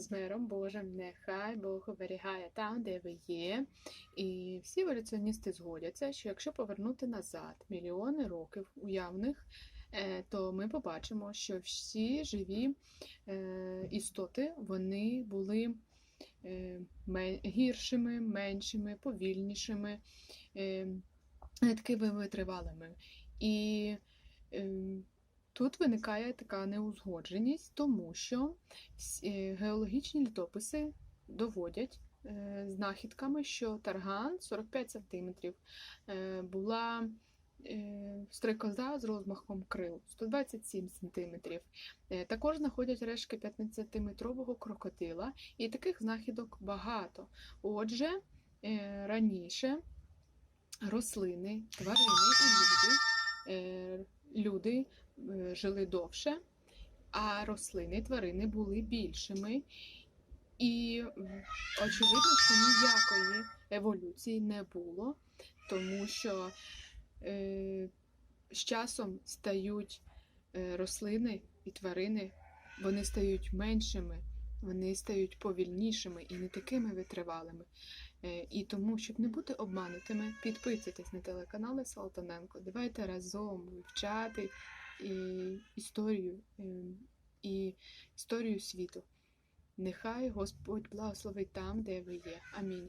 з миром Божим, нехай Бог оберігає там, де ви є. І всі еволюціоністи згодяться, що якщо повернути назад мільйони років уявних, е, то ми побачимо, що всі живі е, істоти вони були е, гіршими, меншими, повільнішими, такими витривалими. І е, тут виникає така неузгодженість, тому що е, геологічні літописи доводять е, знахідками, що тарган 45 см е, була стрекоза з розмахом крил 127 см. Також знаходять рештки 15-метрового крокодила, і таких знахідок багато. Отже, раніше рослини, тварини і люди, люди жили довше, а рослини, тварини були більшими. І очевидно, що ніякої еволюції не було, тому що е, з часом стають е, рослини і тварини, вони стають меншими, вони стають повільнішими і не такими витривалими. Е, І тому, щоб не бути обманутими, підписуйтесь на телеканали Салтаненко. Давайте разом вивчати історію е, і історію світу. Нехай Господь благословить там, де ви є. Амінь.